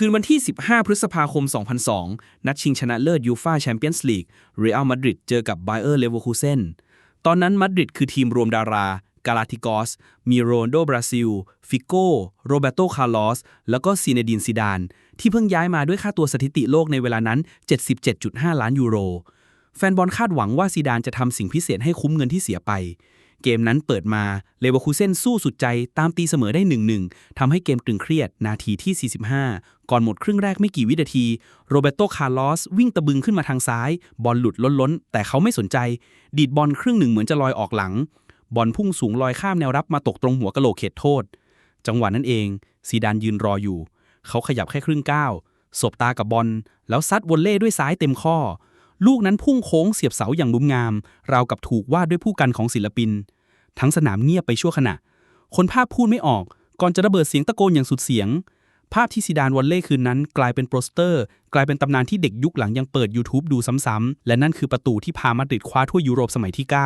คืนวันที่ 15 พฤษภาคม 2002 นัดชิงชนะเลิศยูฟาแชมเปี้ยนส์ลีกเรอัลมาดริดเจอกับไบเออร์เลเวอร์คูเซนตอนนั้นมาดริดคือทีมรวมดารากาลาติกอส มีโรนโดบราซิล ฟิโก้ โรเบโต คาร์ลอส แล้วก็ซีเนดินซิดาน ที่เพิ่งย้ายมาด้วยค่าตัวสถิติโลกในเวลานั้น 77.5 ล้านยูโร แฟนบอลคาดหวังว่าซีดานจะทำสิ่งพิเศษให้คุ้มเงินที่เสียไป เกมนั้นเปิดมาเลเวอร์คูเซนสู้สุดใจตามตีเสมอได้ 1-1ทำให้เกมตึงเครียดนาทีที่ 45 ก่อนหมดครึ่งแรกไม่กี่วินาที โรเบโตคาร์ลอสวิ่งตะบึงขึ้นมาทางซ้าย บอลหลุดล้นๆ แต่เขาไม่สนใจ ดีดบอลครึ่งหนึ่งเหมือนจะลอยออกหลัง บอลพุ่งสูงลอยข้ามแนวรับมาตกตรงหัวกะโหลกเขตโทษ จังหวะนั้นเองซีดานยืนรออยู่ เขาขยับแค่ครึ่งก้าวสบตากับบอล แล้วซัดวอลเล่ด้วยซ้ายเต็มข้อลูกนั้นพุ่งโค้งเสียบเสาอย่างงุมงาม ราวกับถูกวาดด้วยผู้กันของศิลปิน ทั้งสนามเงียบไปชั่วขณะ คนภาพพูดไม่ออก ก่อนจะระเบิดเสียงตะโกนอย่างสุดเสียง ภาพที่ซีดานวอลเล่คืนนั้น กลายเป็นโปสเตอร์ กลายเป็นตำนานที่เด็กยุคหลังยังเปิด YouTube ดูซ้ำๆ และนั่นคือประตูที่พามาดริดคว้าถ้วยยุโรปสมัยที่ 9